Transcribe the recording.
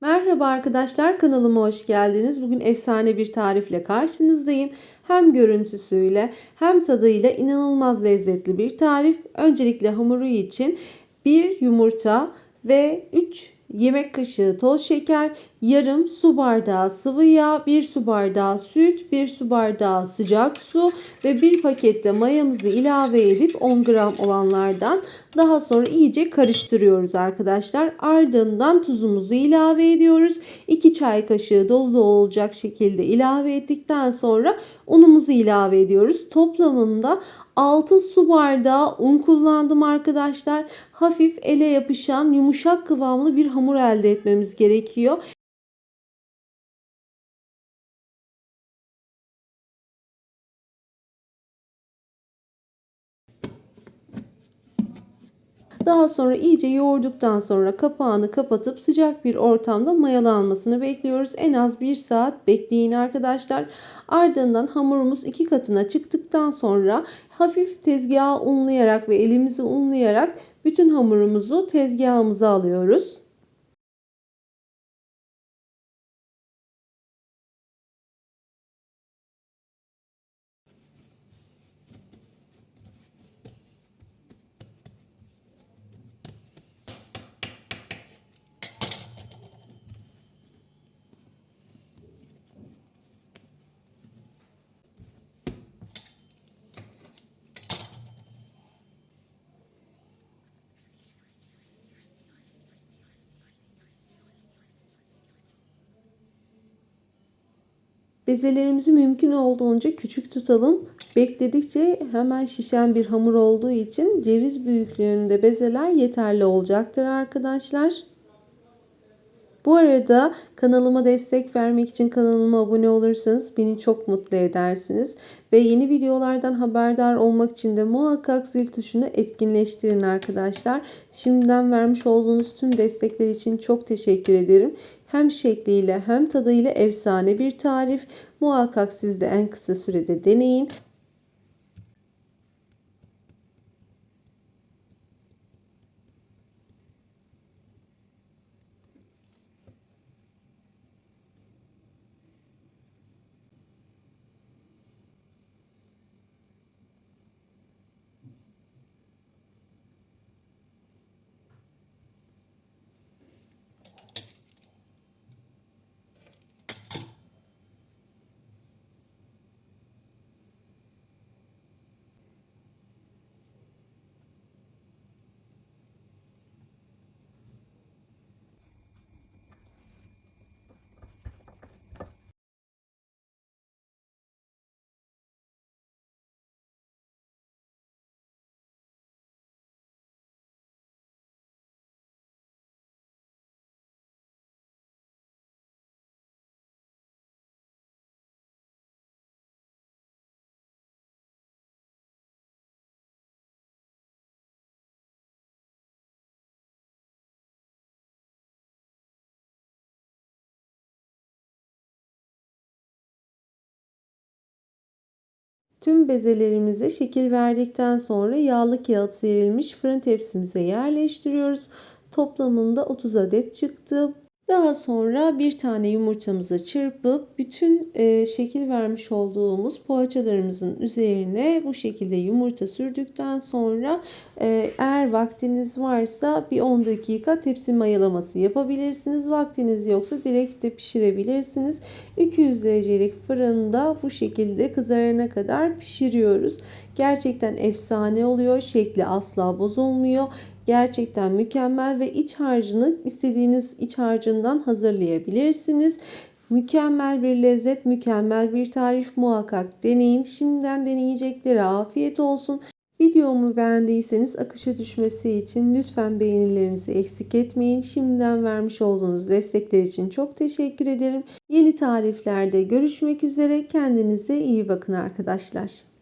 Merhaba arkadaşlar kanalıma hoş geldiniz. Bugün efsane bir tarifle karşınızdayım. Hem görüntüsüyle hem tadıyla inanılmaz lezzetli bir tarif. Öncelikle hamuru için bir yumurta ve 3 yemek kaşığı toz şeker, yarım su bardağı sıvı yağ, 1 su bardağı süt, 1 su bardağı sıcak su ve 1 pakette mayamızı ilave edip 10 gram olanlardan daha sonra iyice karıştırıyoruz arkadaşlar. Ardından tuzumuzu ilave ediyoruz. 2 çay kaşığı dolu dolu olacak şekilde ilave ettikten sonra unumuzu ilave ediyoruz. Toplamında 6 su bardağı un kullandım arkadaşlar. Hafif ele yapışan yumuşak kıvamlı bir hamur elde etmemiz gerekiyor. Daha sonra iyice yoğurduktan sonra kapağını kapatıp sıcak bir ortamda mayalanmasını bekliyoruz. En az 1 saat bekleyin arkadaşlar. Ardından hamurumuz iki katına çıktıktan sonra hafif tezgaha unlayarak ve elimizi unlayarak bütün hamurumuzu tezgahımıza alıyoruz. Bezelerimizi mümkün olduğunca küçük tutalım. Bekledikçe hemen şişen bir hamur olduğu için ceviz büyüklüğünde bezeler yeterli olacaktır arkadaşlar. Bu arada kanalıma destek vermek için kanalıma abone olursanız beni çok mutlu edersiniz. Ve yeni videolardan haberdar olmak için de muhakkak zil tuşunu etkinleştirin arkadaşlar. Şimdiden vermiş olduğunuz tüm destekler için çok teşekkür ederim. Hem şekliyle hem tadıyla efsane bir tarif. Muhakkak siz de en kısa sürede deneyin. Tüm bezelerimize şekil verdikten sonra yağlı kağıt serilmiş fırın tepsimize yerleştiriyoruz. Toplamında 30 adet çıktı. Daha sonra bir tane yumurtamızı çırpıp bütün e, şekil vermiş olduğumuz poğaçalarımızın üzerine bu şekilde yumurta sürdükten sonra e, eğer vaktiniz varsa bir 10 dakika tepsi mayalaması yapabilirsiniz. Vaktiniz yoksa direkt de pişirebilirsiniz. 200 derecelik fırında bu şekilde kızarana kadar pişiriyoruz. Gerçekten efsane oluyor. Şekli asla bozulmuyor. Gerçekten mükemmel ve iç harcını istediğiniz iç harcından hazırlayabilirsiniz. Mükemmel bir lezzet, mükemmel bir tarif muhakkak deneyin. Şimdiden deneyeceklere afiyet olsun. Videomu beğendiyseniz akışa düşmesi için lütfen beğenilerinizi eksik etmeyin. Şimdiden vermiş olduğunuz destekler için çok teşekkür ederim. Yeni tariflerde görüşmek üzere. Kendinize iyi bakın arkadaşlar.